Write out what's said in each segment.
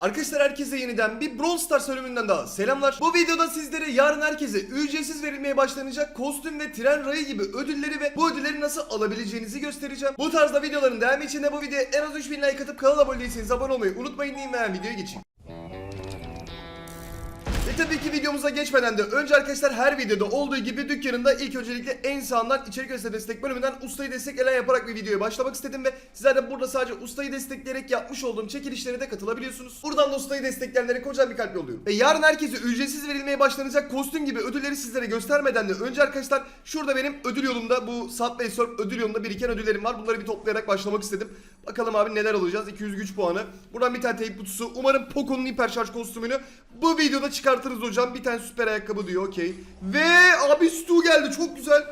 Arkadaşlar herkese yeniden bir Brawl Stars bölümünden daha selamlar. Bu videoda sizlere yarın herkese ücretsiz verilmeye başlanacak kostüm ve tren rayı gibi ödülleri ve bu ödülleri nasıl alabileceğinizi göstereceğim. Bu tarzda videoların devamı için de bu videoya en az 3000 like atıp kanala abone değilseniz abone olmayı unutmayın diyeyim ve videoya geçeyim. Tabii ki videomuza geçmeden de önce arkadaşlar her videoda olduğu gibi dükkanında ilk öncelikle en sağından içerik ve destek bölümünden ustayı destek elen yaparak bir videoya başlamak istedim ve sizler de burada sadece ustayı destekleyerek yapmış olduğum çekilişlere de katılabiliyorsunuz. Buradan da ustayı destekleyenlere kocaman bir kalp yolluyorum. Ve yarın herkese ücretsiz verilmeye başlanacak kostüm gibi ödülleri sizlere göstermeden de önce arkadaşlar şurada benim ödül yolumda bu Subway Surf ödül yolunda biriken ödüllerim var. Bunları bir toplayarak başlamak istedim. Bakalım abi neler alacağız. 200 güç puanı. Buradan bir tane teyp kutusu. Umarım Poco'nun hiper şarj kostümünü bu videoda çıkartırız hocam. Bir tane süper ayakkabı diyor okey. Ve abi Stu geldi çok güzel.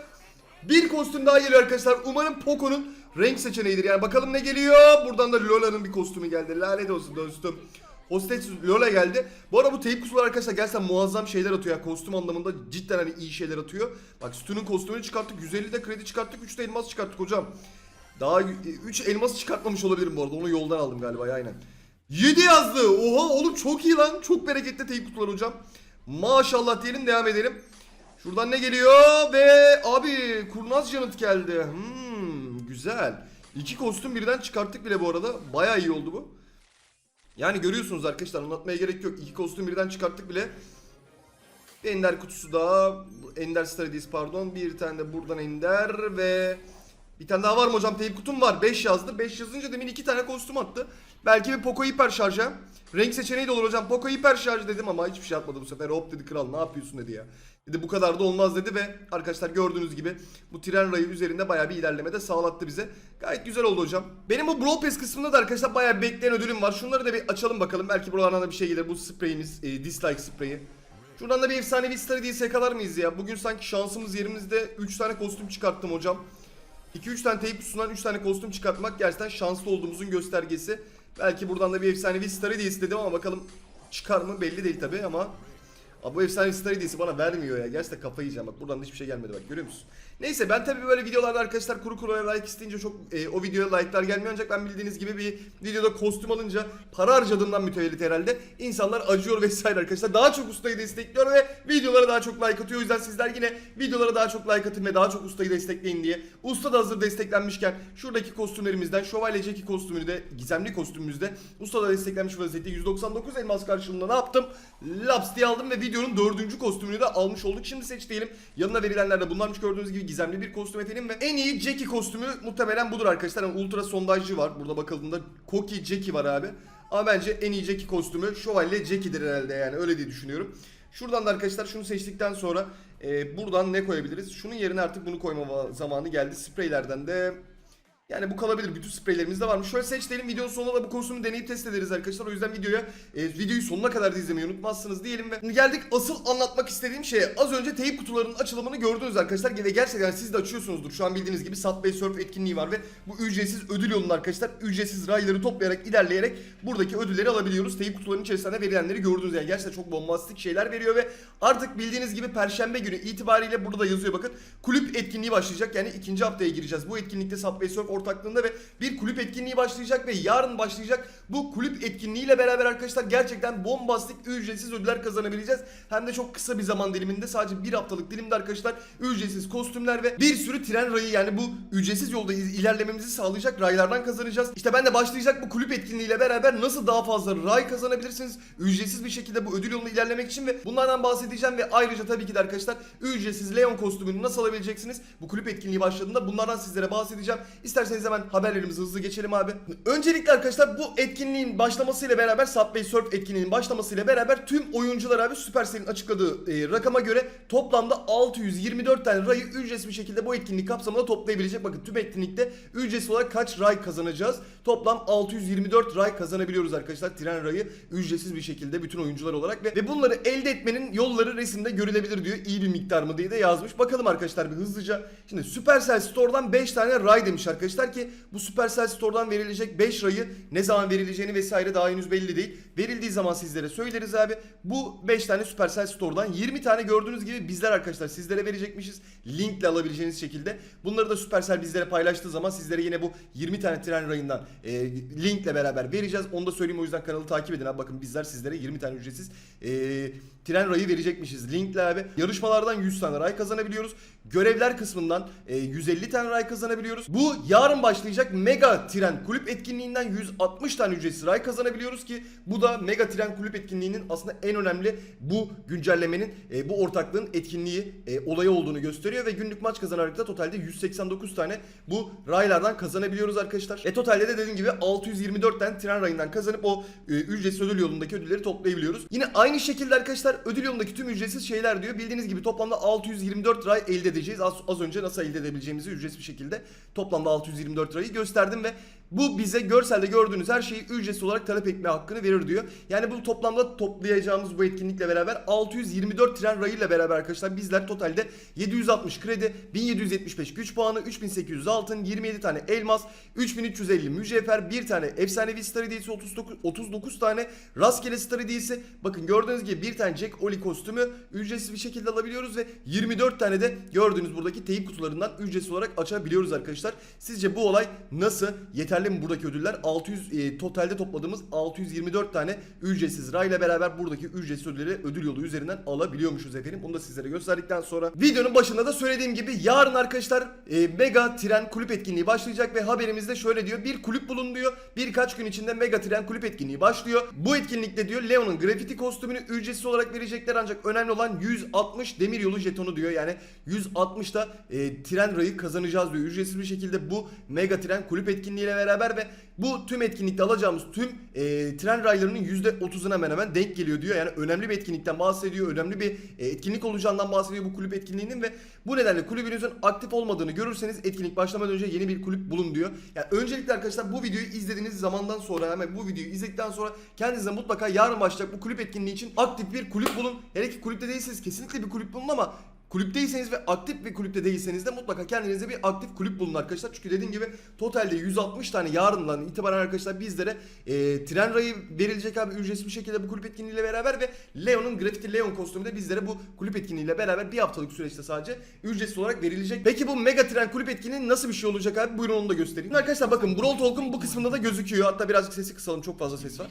Bir kostüm daha geliyor arkadaşlar. Umarım Poco'nun renk seçeneğidir. Yani bakalım ne geliyor. Buradan da Lola'nın bir kostümü geldi. Lanet olsun dostum. Hostes Lola geldi. Bu arada bu teyp kutular arkadaşlar gerçekten muazzam şeyler atıyor. Yani kostüm anlamında cidden hani iyi şeyler atıyor. Bak Stu'nun kostümünü çıkarttık. 150 de kredi çıkarttık. 3 de elmas çıkarttık hocam. Daha 3 elmas çıkartmamış olabilirim bu arada. Onu yoldan aldım galiba aynen. 7 yazdı. Oha oğlum çok iyi lan. Çok bereketli teyp kutular hocam. Maşallah diyelim devam edelim. Şuradan ne geliyor? Ve abi kurnaz yanıt geldi. Hmm, güzel. İki kostüm birden çıkarttık bile bu arada. Baya iyi oldu bu. Yani görüyorsunuz arkadaşlar anlatmaya gerek yok. İki kostüm birden çıkarttık bile. Bir Ender kutusu daha. Ender Studies pardon. Bir tane de buradan Ender ve... Bir tane daha var mı hocam? Teyp kutum var. 5 yazdı. 5 yazınca demin 2 tane kostüm attı. Belki bir Poco hiper şarja. Renk seçeneği de olur hocam. Poco hiper şarj dedim ama hiçbir şey atmadı bu sefer. Hop dedi kral ne yapıyorsun dedi ya. Dedi bu kadar da olmaz dedi ve arkadaşlar gördüğünüz gibi bu tren rayı üzerinde bayağı bir ilerleme de sağlattı bize. Gayet güzel oldu hocam. Benim bu Brawl Pass kısmında da arkadaşlar bir bekleyen ödülüm var. Şunları da bir açalım bakalım. Belki buralardan da bir şey gelir. Bu spreyimiz, e, dislike spreyi. Şuradan da bir efsanevi story diye sekalar mıyız ya? Bugün sanki şansımız yerimizde 3 tane kostüm çıkarttım hocam. 2-3 tane teyp kutusundan 3 tane kostüm çıkartmak gerçekten şanslı olduğumuzun göstergesi. Belki buradan da bir efsanevi story diye istedim ama bakalım çıkar mı belli değil tabi ama Abi bu efsane story diyesi bana vermiyor ya. Gerçekten kafayı yiyeceğim bak. Buradan da hiçbir şey gelmedi bak. Görüyor musun? Neyse ben tabii böyle videolarda arkadaşlar kuru kuruya like isteyince çok e, o videoya like'lar gelmiyor ancak ben bildiğiniz gibi bir videoda kostüm alınca para harcadığımdan mütevellit herhalde insanlar acıyor vesaire arkadaşlar. Daha çok ustayı destekliyor ve videolara daha çok like atıyor. O yüzden sizler yine videolara daha çok like atın ve daha çok ustayı destekleyin diye. Usta da hazır desteklenmişken şuradaki kostümlerimizden Şövalye Jackie kostümünü de gizemli kostümümüzde usta da desteklenmiş vaziyette 199 elmas karşılığında ne yaptım? Laps diye aldım ve videonun dördüncü kostümünü de almış olduk. Şimdi seç diyelim. Yanına verilenler de bunlarmış gördüğünüz gibi gizemli bir kostüm efendim ve en iyi Jackie kostümü muhtemelen budur arkadaşlar. Yani ultra sondajcı var. Burada bakıldığında Koki Jackie var abi. Ama bence en iyi Jackie kostümü Şövalye Jackie'dir herhalde yani öyle diye düşünüyorum. Şuradan da arkadaşlar şunu seçtikten sonra e, buradan ne koyabiliriz? Şunun yerine artık bunu koyma zamanı geldi. Spreylerden de yani bu kalabilir. Bütün spreylerimiz de varmış. Şöyle seç. Videonun sonunda da bu kostümü deneyip test ederiz arkadaşlar. O yüzden videoya e, videoyu sonuna kadar da izlemeyi unutmazsınız diyelim ve geldik asıl anlatmak istediğim şeye. Az önce teyp kutularının açılımını gördünüz arkadaşlar. Ve gerçekten siz de açıyorsunuzdur. Şu an bildiğiniz gibi Subway Surf etkinliği var ve bu ücretsiz ödül yolunda arkadaşlar ücretsiz rayları toplayarak ilerleyerek buradaki ödülleri alabiliyoruz. Teyp kutularının içerisinde verilenleri gördünüz yani. Gerçekten çok bombastik şeyler veriyor ve artık bildiğiniz gibi perşembe günü itibariyle burada da yazıyor bakın. Kulüp etkinliği başlayacak. Yani ikinci haftaya gireceğiz. Bu etkinlikte Subway Surf ortaklığında ve bir kulüp etkinliği başlayacak ve yarın başlayacak. Bu kulüp etkinliğiyle beraber arkadaşlar gerçekten bombastik ücretsiz ödüller kazanabileceğiz. Hem de çok kısa bir zaman diliminde sadece bir haftalık dilimde arkadaşlar ücretsiz kostümler ve bir sürü tren rayı yani bu ücretsiz yolda iz- ilerlememizi sağlayacak raylardan kazanacağız. İşte ben de başlayacak bu kulüp etkinliğiyle beraber nasıl daha fazla ray kazanabilirsiniz ücretsiz bir şekilde bu ödül yolunda ilerlemek için ve bunlardan bahsedeceğim ve ayrıca tabii ki de arkadaşlar ücretsiz Leon kostümünü nasıl alabileceksiniz? Bu kulüp etkinliği başladığında bunlardan sizlere bahsedeceğim. İsterseniz hemen haberlerimizi hızlı geçelim abi. Öncelikle arkadaşlar bu etkinliğin başlamasıyla beraber Subway Surf etkinliğinin başlamasıyla beraber tüm oyuncular abi Supercell'in açıkladığı e, rakama göre toplamda 624 tane rayı ücretsiz bir şekilde bu etkinlik kapsamında toplayabilecek. Bakın tüm etkinlikte ücretsiz olarak kaç ray kazanacağız? Toplam 624 ray kazanabiliyoruz arkadaşlar. Tren rayı ücretsiz bir şekilde bütün oyuncular olarak ve, ve bunları elde etmenin yolları resimde görülebilir diyor. İyi bir miktar mı diye de yazmış. Bakalım arkadaşlar bir hızlıca. Şimdi Supercell Store'dan 5 tane ray demiş arkadaşlar. Arkadaşlar ki bu Supercell Store'dan verilecek 5 rayı ne zaman verileceğini vesaire daha henüz belli değil. Verildiği zaman sizlere söyleriz abi. Bu 5 tane Supercell Store'dan 20 tane gördüğünüz gibi bizler arkadaşlar sizlere verecekmişiz. Linkle alabileceğiniz şekilde. Bunları da Supercell bizlere paylaştığı zaman sizlere yine bu 20 tane tren rayından e, linkle beraber vereceğiz. Onu da söyleyeyim o yüzden kanalı takip edin abi. Bakın bizler sizlere 20 tane ücretsiz e, tren rayı verecekmişiz. Linkle abi. Yarışmalardan 100 tane ray kazanabiliyoruz. Görevler kısmından e, 150 tane ray kazanabiliyoruz. Bu yarın başlayacak Mega Tren Kulüp etkinliğinden 160 tane ücretsiz ray kazanabiliyoruz ki bu da Mega Tren Kulüp etkinliğinin aslında en önemli bu güncellemenin e, bu ortaklığın etkinliği e, olayı olduğunu gösteriyor ve günlük maç kazanarak da totalde 189 tane bu raylardan kazanabiliyoruz arkadaşlar. E totalde de dediğim gibi 624 tane tren rayından kazanıp o e, ücretsiz ödül yolundaki ödülleri toplayabiliyoruz. Yine aynı şekilde arkadaşlar ödül yolundaki tüm ücretsiz şeyler diyor. Bildiğiniz gibi toplamda 624 ray elde edeceğiz. Az, az önce nasıl elde edebileceğimizi ücretsiz bir şekilde toplamda 624 lirayı gösterdim ve bu bize görselde gördüğünüz her şeyi ücretsiz olarak talep etme hakkını verir diyor. Yani bu toplamda toplayacağımız bu etkinlikle beraber 624 tren rayıyla beraber arkadaşlar bizler totalde 760 kredi, 1775 güç puanı, 3800 altın, 27 tane elmas, 3350 mücevher, bir tane efsanevi star hediyesi 39, 39 tane rastgele star hediyesi. Bakın gördüğünüz gibi bir tane Jack Oli kostümü ücretsiz bir şekilde alabiliyoruz ve 24 tane de gördüğünüz buradaki teyip kutularından ücretsiz olarak açabiliyoruz arkadaşlar. Sizce bu olay nasıl? Yeterli mi buradaki ödüller? 600 e, totalde topladığımız 624 tane ücretsiz rayla beraber buradaki ücretsiz ödülleri ödül yolu üzerinden alabiliyormuşuz efendim. Bunu da sizlere gösterdikten sonra videonun başında da söylediğim gibi yarın arkadaşlar e, Mega Tren kulüp etkinliği başlayacak ve haberimizde şöyle diyor. Bir kulüp bulun diyor. Birkaç gün içinde Mega Tren kulüp etkinliği başlıyor. Bu etkinlikte diyor Leon'un grafiti kostümünü ücretsiz olarak verecekler ancak önemli olan 160 demir yolu jetonu diyor. Yani 160 da e, tren rayı kazanacağız diyor. Ücretsiz bir şekilde bu Mega Tren kulüp etkinliğiyle beraber ve bu tüm etkinlikte alacağımız tüm e, tren raylarının %30'una hemen hemen denk geliyor diyor. Yani önemli bir etkinlikten bahsediyor. Önemli bir e, etkinlik olacağından bahsediyor bu kulüp etkinliğinin ve bu nedenle kulübünüzün aktif olmadığını görürseniz etkinlik başlamadan önce yeni bir kulüp bulun diyor. Yani öncelikle arkadaşlar bu videoyu izlediğiniz zamandan sonra hemen bu videoyu izledikten sonra kendinize mutlaka yarın başlayacak bu kulüp etkinliği için aktif bir kulüp bulun. Hele ki kulüpte değilseniz kesinlikle bir kulüp bulun ama Kulüpteyseniz ve aktif bir kulüpte değilseniz de mutlaka kendinize bir aktif kulüp bulun arkadaşlar. Çünkü dediğim gibi totalde 160 tane yarından itibaren arkadaşlar bizlere e, tren rayı verilecek abi ücretsiz bir şekilde bu kulüp etkinliğiyle beraber ve Leon'un Graffiti Leon kostümü de bizlere bu kulüp etkinliğiyle beraber bir haftalık süreçte sadece ücretsiz olarak verilecek. Peki bu Mega Tren kulüp etkinliği nasıl bir şey olacak abi? Buyurun onu da göstereyim. Arkadaşlar bakın Brawl Talk'un bu kısmında da gözüküyor. Hatta birazcık sesi kısalım çok fazla ses var.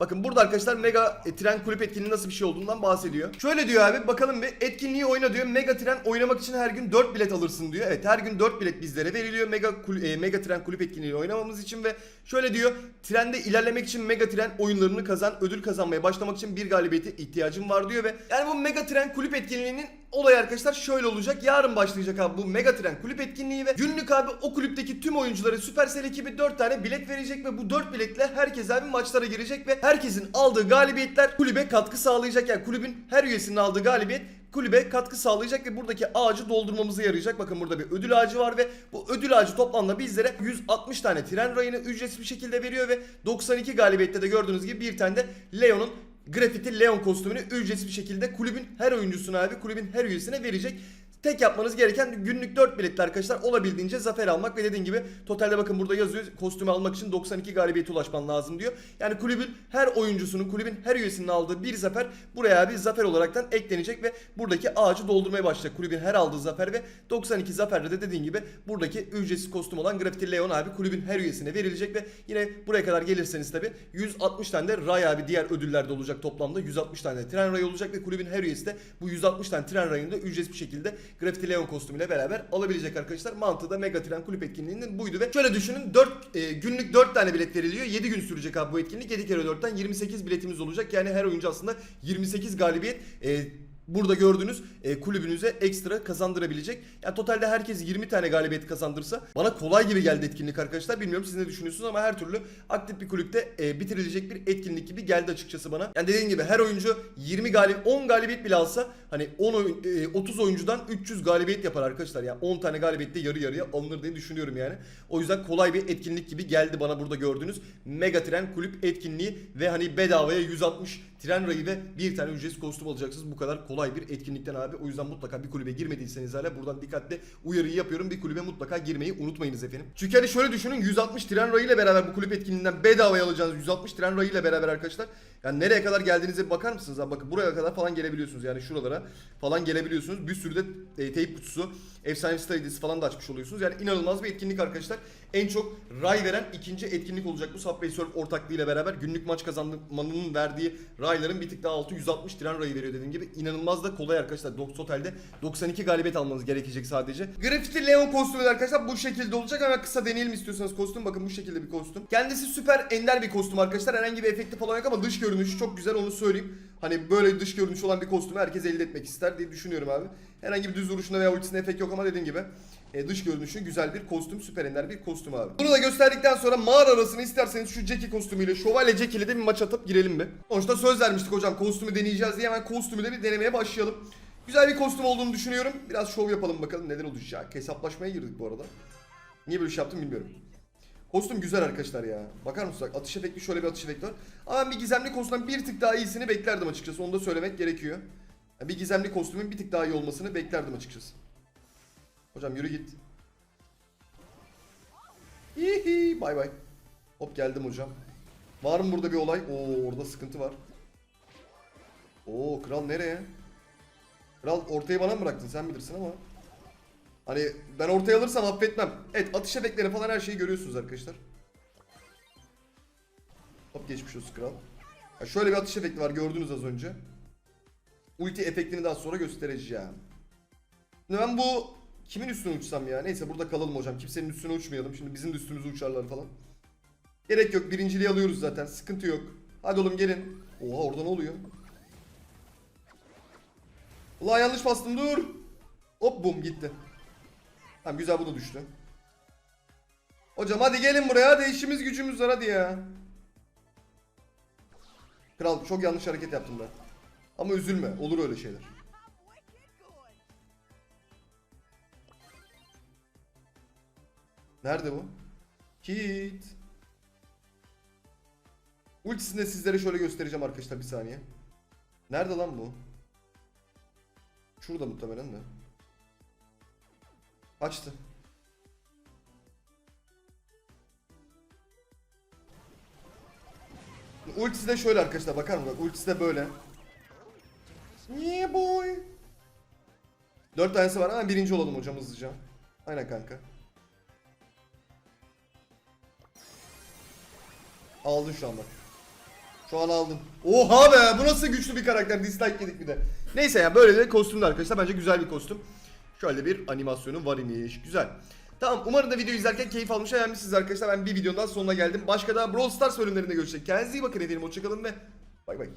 Bakın burada arkadaşlar Mega e, Tren Kulüp etkinliği nasıl bir şey olduğundan bahsediyor. Şöyle diyor abi bakalım bir etkinliği oyna diyor. Mega Tren oynamak için her gün 4 bilet alırsın diyor. Evet her gün 4 bilet bizlere veriliyor Mega Kul- e, Mega Tren Kulüp etkinliğini oynamamız için ve şöyle diyor. Trende ilerlemek için Mega Tren oyunlarını kazan, ödül kazanmaya başlamak için bir galibiyete ihtiyacım var diyor ve yani bu Mega Tren Kulüp etkinliğinin olay arkadaşlar şöyle olacak. Yarın başlayacak abi bu Mega Tren kulüp etkinliği ve günlük abi o kulüpteki tüm oyunculara Supercell ekibi 4 tane bilet verecek ve bu 4 biletle herkes abi maçlara girecek ve herkesin aldığı galibiyetler kulübe katkı sağlayacak. Yani kulübün her üyesinin aldığı galibiyet kulübe katkı sağlayacak ve buradaki ağacı doldurmamıza yarayacak. Bakın burada bir ödül ağacı var ve bu ödül ağacı toplamda bizlere 160 tane tren rayını ücretsiz bir şekilde veriyor ve 92 galibiyette de gördüğünüz gibi bir tane de Leon'un Grafiti Leon kostümünü ücretsiz bir şekilde kulübün her oyuncusuna abi kulübün her üyesine verecek. Tek yapmanız gereken günlük 4 biletli arkadaşlar olabildiğince zafer almak ve dediğim gibi totalde bakın burada yazıyor kostümü almak için 92 galibiyete ulaşman lazım diyor. Yani kulübün her oyuncusunun kulübün her üyesinin aldığı bir zafer buraya bir zafer olaraktan eklenecek ve buradaki ağacı doldurmaya başlayacak. Kulübün her aldığı zafer ve 92 zaferle de dediğim gibi buradaki ücretsiz kostüm olan Graffiti Leon abi kulübün her üyesine verilecek ve yine buraya kadar gelirseniz tabi 160 tane de Ray abi diğer ödüllerde olacak toplamda 160 tane de tren rayı olacak ve kulübün her üyesi de bu 160 tane tren rayını da ücretsiz bir şekilde Graffiti Leon kostümüyle beraber alabilecek arkadaşlar. Mantığı da Mega Kulüp etkinliğinin buydu ve şöyle düşünün 4 e, günlük 4 tane bilet veriliyor. 7 gün sürecek abi bu etkinlik. 7 kere 4'ten 28 biletimiz olacak. Yani her oyuncu aslında 28 galibiyet e, burada gördüğünüz e, kulübünüze ekstra kazandırabilecek. Yani totalde herkes 20 tane galibiyet kazandırsa bana kolay gibi geldi etkinlik arkadaşlar. Bilmiyorum siz ne düşünüyorsunuz ama her türlü aktif bir kulüpte e, bitirilecek bir etkinlik gibi geldi açıkçası bana. Yani dediğim gibi her oyuncu 20 galip 10 galibiyet bile alsa hani 10 oyun, e, 30 oyuncudan 300 galibiyet yapar arkadaşlar. Yani 10 tane galibiyette yarı yarıya alınır diye düşünüyorum yani. O yüzden kolay bir etkinlik gibi geldi bana burada gördüğünüz Mega Tren kulüp etkinliği ve hani bedavaya 160 tren rayı ve bir tane ücretsiz kostüm alacaksınız. Bu kadar kolay bir etkinlikten abi. O yüzden mutlaka bir kulübe girmediyseniz hala buradan dikkatli uyarıyı yapıyorum. Bir kulübe mutlaka girmeyi unutmayınız efendim. Çünkü hani şöyle düşünün 160 tren rayı ile beraber bu kulüp etkinliğinden bedavaya alacağınız 160 tren rayı ile beraber arkadaşlar. Yani nereye kadar geldiğinize bakar mısınız? Abi bakın buraya kadar falan gelebiliyorsunuz. Yani şuralara falan gelebiliyorsunuz. Bir sürü de e, teyp kutusu, efsane stadiyesi falan da açmış oluyorsunuz. Yani inanılmaz bir etkinlik arkadaşlar. En çok ray veren ikinci etkinlik olacak bu Subway Surf ortaklığıyla beraber. Günlük maç kazanmanın verdiği rayların bir tık daha altı 160 tren rayı veriyor dediğim gibi. İnanılmaz da kolay arkadaşlar. Dox Hotel'de 92 galibiyet almanız gerekecek sadece. Graffiti Leon kostümü arkadaşlar bu şekilde olacak. Hemen kısa deneyelim istiyorsanız kostüm. Bakın bu şekilde bir kostüm. Kendisi süper ender bir kostüm arkadaşlar. Herhangi bir efekti falan yok ama dış görünüşü çok güzel onu söyleyeyim. Hani böyle dış görünüş olan bir kostümü herkes elde etmek ister diye düşünüyorum abi. Herhangi bir düz vuruşunda veya ultisinde efekt yok ama dediğim gibi e, dış görünüşü güzel bir kostüm, süper ender bir kostüm abi. Bunu da gösterdikten sonra mağara arasını isterseniz şu Jackie kostümüyle, Şövalye Jackie ile de bir maç atıp girelim mi? Sonuçta söz vermiştik hocam kostümü deneyeceğiz diye hemen kostümü de bir denemeye başlayalım. Güzel bir kostüm olduğunu düşünüyorum. Biraz şov yapalım bakalım neler olacak. Hesaplaşmaya girdik bu arada. Niye böyle şey yaptım bilmiyorum. Kostüm güzel arkadaşlar ya. Bakar mısınız? Atış efekti şöyle bir atış efekti var. Ama bir gizemli kostümden bir tık daha iyisini beklerdim açıkçası. Onu da söylemek gerekiyor. Yani bir gizemli kostümün bir tık daha iyi olmasını beklerdim açıkçası. Hocam yürü git. Hihi bay bay. Hop geldim hocam. Var mı burada bir olay? Oo orada sıkıntı var. Oo kral nereye? Kral ortayı bana mı bıraktın sen bilirsin ama. Hani ben ortaya alırsam affetmem. Evet atış efektleri falan her şeyi görüyorsunuz arkadaşlar. Hop geçmiş olsun kral. Ha, şöyle bir atış efekti var gördünüz az önce. Ulti efektini daha sonra göstereceğim. Şimdi ben bu kimin üstüne uçsam ya? Neyse burada kalalım hocam. Kimsenin üstüne uçmayalım. Şimdi bizim de üstümüze uçarlar falan. Gerek yok. Birinciliği alıyoruz zaten. Sıkıntı yok. Hadi oğlum gelin. Oha orada ne oluyor? Ulan yanlış bastım dur. Hop bum gitti. Tamam güzel bu da düştü. Hocam hadi gelin buraya hadi işimiz gücümüz var hadi ya. Kral çok yanlış hareket yaptım ben. Ama üzülme olur öyle şeyler. Nerede bu? Kit. Ultisini de sizlere şöyle göstereceğim arkadaşlar bir saniye. Nerede lan bu? Şurada muhtemelen de. Açtı. Ultisi de şöyle arkadaşlar bakar mısın? Ultisi de böyle. Yeah boy. Dört tanesi var ama birinci olalım hocam hızlıca. Aynen kanka. Aldın şu anda. Şu an aldın. Oha be bu nasıl güçlü bir karakter dislike yedik bir de. Neyse ya böyle de kostümlü arkadaşlar bence güzel bir kostüm. Şöyle bir animasyonu var imiş. Güzel. Tamam umarım da video izlerken keyif almış beğenmişsiniz arkadaşlar. Ben bir videonun daha sonuna geldim. Başka da Brawl Stars bölümlerinde görüşecek. Kendinize iyi bakın edelim. Hoşçakalın ve bay bay.